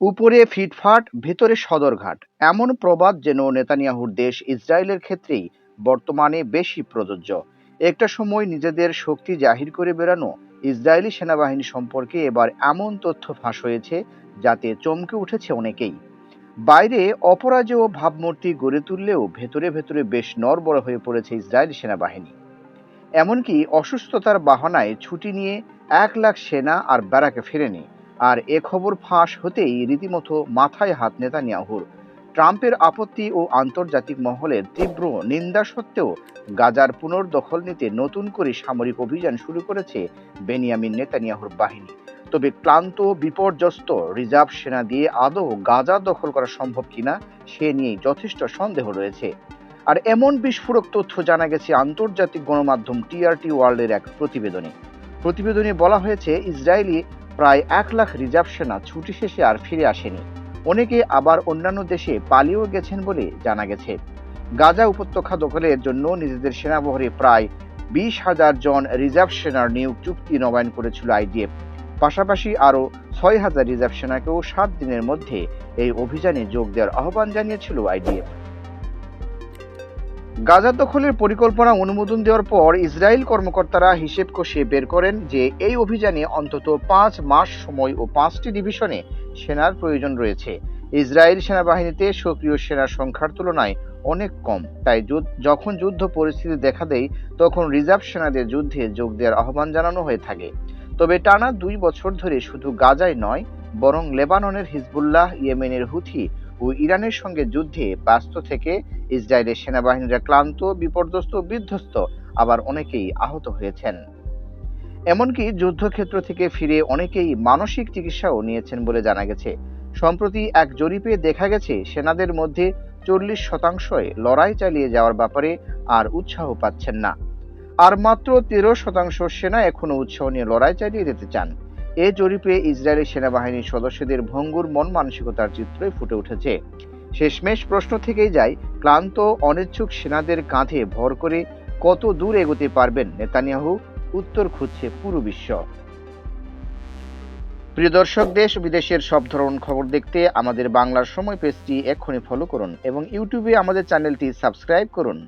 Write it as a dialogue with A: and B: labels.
A: উপরে ফিটফাট, ভেতরে সদরঘাট। এমন প্রবাদ যেন নেতানিয়াহুর দেশ ইসরায়েলের ক্ষেত্রেই বর্তমানে বেশি প্রযোজ্য। একটা সময় নিজেদের শক্তি জাহির করে বেরানো ইসরায়েলি সেনাবাহিনী সম্পর্কে এবার এমন তথ্য ফাঁস হয়েছে যাতে চমকে উঠেছে অনেকেই। বাইরে অপরাজেয় ভাবমূর্তি গড়ে তুললেও ভেতরে ভেতরে বেশ নড়বড় হয়ে পড়েছে ইসরায়েলি সেনাবাহিনী। এমনকি অসুস্থতার বাহানায় ছুটি নিয়ে এক লাখ সেনা আর ব্যারাকে ফেরেনি। আর এ খবর ফাঁস হতেই রীতিমতো মাথায় হাত নেতানিয়াহুর। ট্রাম্পের আপত্তি ও আন্তর্জাতিক মহলের তীব্র নিন্দা সত্ত্বেও গাজার পুনর্দখল নিতে নতুন করে সামরিক অভিযান শুরু করেছে বেনিয়ামিন নেতানিয়াহুর বাহিনী। তবে ক্লান্ত, বিপর্যস্ত রিজার্ভ সেনা দিয়ে আদৌ গাজা দখল করা সম্ভব কিনা, সে নিয়ে যথেষ্ট সন্দেহ রয়েছে। আর এমন বিস্ফোরক তথ্য জানা গেছে আন্তর্জাতিক গণমাধ্যম টিআরটি ওয়ার্ল্ডের এক প্রতিবেদনে। প্রতিবেদনে বলা হয়েছে, ইসরায়েলি প্রায় এক লাখ রিজার্ভ সেনা ছুটি শেষে আর ফিরে আসেনি। অনেকে আবার অন্যান্য দেশে পালিয়েও গেছেন বলে জানা গেছে। গাজা উপত্যকা দখলের জন্য নিজেদের সেনাবহরে প্রায় বিশ হাজার জন রিজার্ভ সেনার নিয়োগ চুক্তি নবায়ন করেছিল আইডিএফ। পাশাপাশি আরও ছয় হাজার রিজার্ভ সেনাকেও সাত দিনের মধ্যে এই অভিযানে যোগ দেওয়ার আহ্বান জানিয়েছিল আইডিএফ। গাজা দখলের পরিকল্পনা অনুমোদন দেওয়ার পর ইসরায়েল কর্মকর্তারা হিসেব কষে বের করেন যে এই অভিযানে অন্তত পাঁচ মাস সময় ও পাঁচটি ডিভিশনে সেনার প্রয়োজন রয়েছে। ইসরায়েল সেনাবাহিনীতে সক্রিয় সেনার সংখ্যার তুলনায় অনেক কম। তাই যখন যুদ্ধ পরিস্থিতি দেখা দেয়, তখন রিজার্ভ সেনাদের যুদ্ধে যোগ দেওয়ার আহ্বান জানানো হয়ে থাকে। তবে টানা দুই বছর ধরে শুধু গাজায় নয়, বরং লেবাননের হিজবুল্লাহ, ইয়েমেনের হুথি ও ইরানের সঙ্গে যুদ্ধে ব্যস্ত থেকে ইসরায়েলের সেনাবাহিনীরা ক্লান্ত, বিপর্যস্ত, বিধ্বস্ত, আবার অনেকেই আহত হয়েছেন। এমনকি যুদ্ধক্ষেত্র থেকে ফিরে অনেকেই মানসিক চিকিৎসাও নিয়েছেন বলে জানা গেছে। সম্প্রতি এক জরিপে দেখা গেছে, সেনাদের মধ্যে চল্লিশ শতাংশই লড়াই চালিয়ে যাওয়ার ব্যাপারে আর উৎসাহ পাচ্ছেন না। আর মাত্র তেরো শতাংশ সেনা এখনও উৎসাহ নিয়ে লড়াই চালিয়ে যেতে চান। এ জরিপে ইসরায়েলি সেনাবাহিনীর সদস্যদের ভঙ্গুর মন মানসিকতার চিত্রই ফুটে উঠেছে। শেষমেশ প্রশ্ন থেকেই যায়, ক্লান্ত, অনিচ্ছুক সেনাদের কাঁধে ভর করে কত দূর এগোতে পারবেন নেতানিয়াহু? উত্তর খুঁজছে পুরো বিশ্ব। প্রিয় দর্শক, দেশ বিদেশের সব ধরনের খবর দেখতে আমাদের বাংলার সময় পেজটি এক্ষুনি ফলো করুন এবং ইউটিউবে আমাদের চ্যানেলটি সাবস্ক্রাইব করুন।